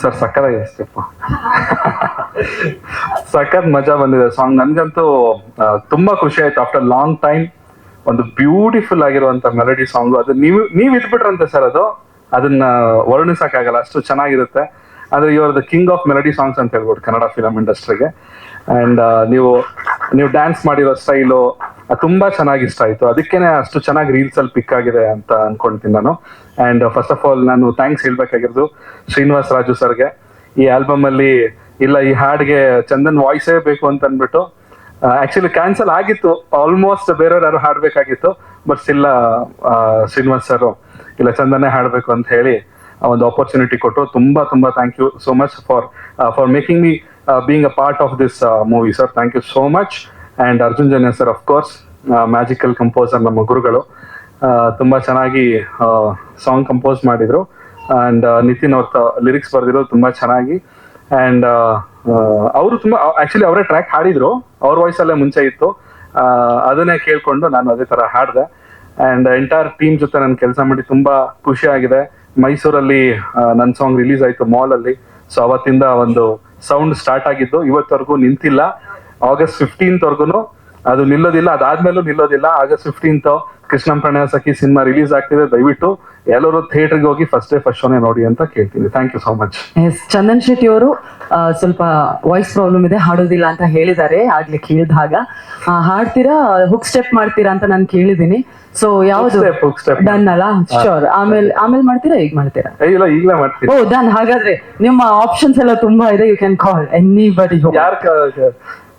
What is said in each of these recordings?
Sir, ಸಕ್ಕತ್ತಾಗಿದೆ step ಸಖತ್ ಮಜಾ ಬಂದಿದೆ ಸಾಂಗ್ ನನ್ಗಂತೂ ತುಂಬಾ ಖುಷಿ ಆಯ್ತು. ಆಫ್ಟರ್ ಲಾಂಗ್ ಟೈಮ್ ಒಂದು ಬ್ಯೂಟಿಫುಲ್ ಆಗಿರುವಂತ ಮೆಲಡಿ ಸಾಂಗ್ ಅದು ನೀವು, ನೀವ್ ಇದ್ಬಿಟ್ರಂತೆ ಸರ್ ಅದು. ಅದನ್ನ ವರ್ಣಿಸಕ್ಕಾಗಲ್ಲ. ಅಷ್ಟು ಚೆನ್ನಾಗಿರುತ್ತೆ. ಅಂದ್ರೆ you are the king of melody songs ಅಂತ ಹೇಳ್ಬೋದು ಕನ್ನಡ ಫಿಲಂ ಇಂಡಸ್ಟ್ರಿಗೆ ಅಂಡ್ ನೀವು ನೀವು ಡ್ಯಾನ್ಸ್ ಮಾಡಿರೋ ಸ್ಟೈಲು ತುಂಬಾ ಚೆನ್ನಾಗಿ ಇಷ್ಟ ಆಯ್ತು. ಅದಕ್ಕೇನೆ ಅಷ್ಟು ಚೆನ್ನಾಗಿ ರೀಲ್ಸ್ ಅಲ್ಲಿ ಪಿಕ್ ಆಗಿದೆ ಅಂತ ಅನ್ಕೊಂತೀನಿ ನಾನು. ಅಂಡ್ ಫಸ್ಟ್ ಆಫ್ ಆಲ್ ನಾನು ಥ್ಯಾಂಕ್ಸ್ ಹೇಳ್ಬೇಕಾಗಿರೋದು ಶ್ರೀನಿವಾಸ್ ರಾಜು ಸರ್ಗೆ. ಈ ಆಲ್ಬಮ್ ಅಲ್ಲಿ, ಇಲ್ಲ, ಈ ಹಾಡ್ಗೆ ಚಂದನ್ ವಾಯ್ಸೇ ಬೇಕು ಅಂತ ಅಂದ್ಬಿಟ್ಟು ಆಕ್ಚುಲಿ ಕ್ಯಾನ್ಸಲ್ ಆಗಿತ್ತು. ಆಲ್ಮೋಸ್ಟ್ ಬೇರೆಯವ್ರು ಯಾರು ಹಾಡ್ಬೇಕಾಗಿತ್ತು ಬಟ್ ಇಲ್ಲ ಶ್ರೀನಿವಾಸ್ ಸರ್, ಇಲ್ಲ ಚಂದನೇ ಹಾಡ್ಬೇಕು ಅಂತ ಹೇಳಿ ಒಂದು ಆಪರ್ಚುನಿಟಿ ಕೊಟ್ಟು ತುಂಬಾ ತುಂಬಾ thank you so much for for making me being a part of this movie sir thank you so much and Arjun Janya sir of course magical composer ನಮ್ಮ ಗುರುಗಳು. ತುಂಬ ಚೆನ್ನಾಗಿ ಸಾಂಗ್ ಕಂಪೋಸ್ ಮಾಡಿದ್ರು. ಅಂಡ್ ನಿತಿನ್ ಅವ್ರ lyrics ಬರೆದಿರೋದು ತುಂಬಾ ಚೆನ್ನಾಗಿ. And ಅವರು ತುಂಬಾ ಆಕ್ಚುಲಿ ಅವರೇ ಟ್ರ್ಯಾಕ್ ಹಾಡಿದ್ರು. ಅವ್ರ ವಾಯ್ಸ್ ಅಲ್ಲೇ ಮುಂಚೆ ಇತ್ತು. ಅದನ್ನೇ ಕೇಳ್ಕೊಂಡು ನಾನು ಅದೇ ತರ ಹಾಡಿದೆ. ಅಂಡ್ ಎಂಟೈರ್ ಟೀಮ್ ಜೊತೆ ನಾನು ಕೆಲಸ ಮಾಡಿ ತುಂಬಾ ಖುಷಿ ಆಗಿದೆ. ಮೈಸೂರಲ್ಲಿ ನನ್ನ ಸಾಂಗ್ ರಿಲೀಸ್ ಆಯ್ತು ಮಾಲ್ ಅಲ್ಲಿ. ಸೊ ಅವತ್ತಿಂದ ಒಂದು ಸೌಂಡ್ ಸ್ಟಾರ್ಟ್ ಆಗಿದ್ದು, ಇವತ್ತವರೆಗೂ ನಿಂತಿಲ್ಲ. ಆಗಸ್ಟ್ ಫಿಫ್ಟೀನ್ತ್ ವರ್ಗುನು ಅದು ನಿಲ್ಲೋದಿಲ್ಲ ಅದಾದ್ಮೇಲೂ ನಿಲ್ಲೋದಿಲ್ಲ. ಆಗಸ್ಟ್ ಫಿಫ್ಟೀನ್ತ್ ಕೃಷ್ಣಂ ಪ್ರಣಯ ಸಖಿ ಸಿನಿಮಾ ರಿಲೀಸ್ ಆಗ್ತಿದೆ. ದಯವಿಟ್ಟು ಎಲ್ಲರೂ ಥಿಯೇಟರ್ಗೆ ಹೋಗಿ ಫಸ್ಟ್ ಡೇ ಫಸ್ಟ್ ಶೋನೇ ನೋಡಿ ಅಂತ ಕೇಳ್ತೀನಿ. Thank you so much yes Chandan Shetty ಅವರು ಸ್ವಲ್ಪ ವಾಯ್ಸ್ ಪ್ರಾಬ್ಲಮ್ ಇದೆ ಹಾಡೋದಿಲ್ಲ ಅಂತ ಹೇಳಿದ್ದಾರೆ. ಆಗ್ಲಿ ಕೇಳಿದಾಗ ಹಾಗ. ಹಾಡ್ತೀರಾ ಹುಕ್ ಸ್ಟೆಪ್ ಮಾಡ್ತೀರಾ ಅಂತ ನಾನು ಕೇಳಿದ್ದೀನಿ. ಸೊ ಯಾವ್ದು. ಡನ್ ಅಲ್ಲ? ಶೋರ್ ಆಮೇಲೆ ಆಮೇಲೆ ಮಾಡ್ತೀರಾ ಈಗ ಮಾಡ್ತೀರಾ? ಇಲ್ಲ ಈಗಲೇ ಮಾಡ್ತೀರಾ ಓ ಡನ್ ಹಾಗಾದ್ರೆ ನಿಮ್ಮ ಆಪ್ಷನ್ಸ್ ಎಲ್ಲ ತುಂಬಾ ಇದೆ. ಯು ಕ್ಯಾನ್ ಕಾಲ್ ಎನಿ ಬಡಿ ಯಾರ್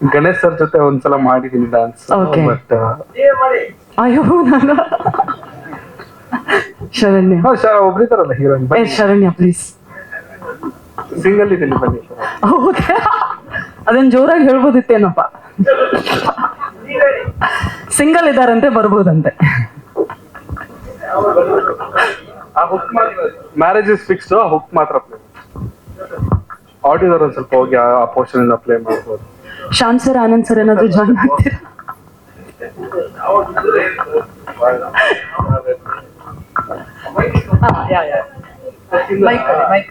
ಗಣೇಶ್ ಸರ್ ಜೊತೆ ಒಂದ್ಸಲ ಮಾಡಿದೀನಿ ಡಾನ್ಸ್ Okay. ಬಟ್ ಅಯ್ಯೋ ನಾನು ಶರಣ್ಯ. ಒಬ್ರಿದಾರಲ್ಲ ಹೀರೋಯಿನ್ ಏ ಶರಣ್ಯ ಪ್ಲೀಸ್ ಸಿಂಗಲ್ ಇದೀನಿ ಬನ್ನಿ. ಓಕೆ ಅದನ್ನ ಜೋರಾಗಿ ಹೇಳ್ಬೋದಿತ್ತೇನಪ್ಪ? ಸಿಂಗಲ್ ಇದ್ದಾರಂತೆ ಬರ್ಬೋದಂತೆ. ಆ ಹುಕ್ ಮ್ಯಾರೇಜ್ ಇಸ್ ಫಿಕ್ಸ್ಡ್ ಆ ಹುಕ್ ಮಾತ್ರ ಪ್ಲೇ ಆಡಿಯೋದವ್ರು ಒಂದ್ ಸ್ವಲ್ಪ ಹೋಗಿ ಆ ಪೋರ್ಷನ್ ಇಂದ ಪ್ಲೇ ಮಾಡ್ಬೋದು. ಶಾಂತ್ ಸರ್ ಆನಂದ್ ಸರ್ ಏನಾದ್ರು ಜಾಯ್ನ್ ಆಗ್ತೀರಾ ಮೈಕ್ ಮೈಕ್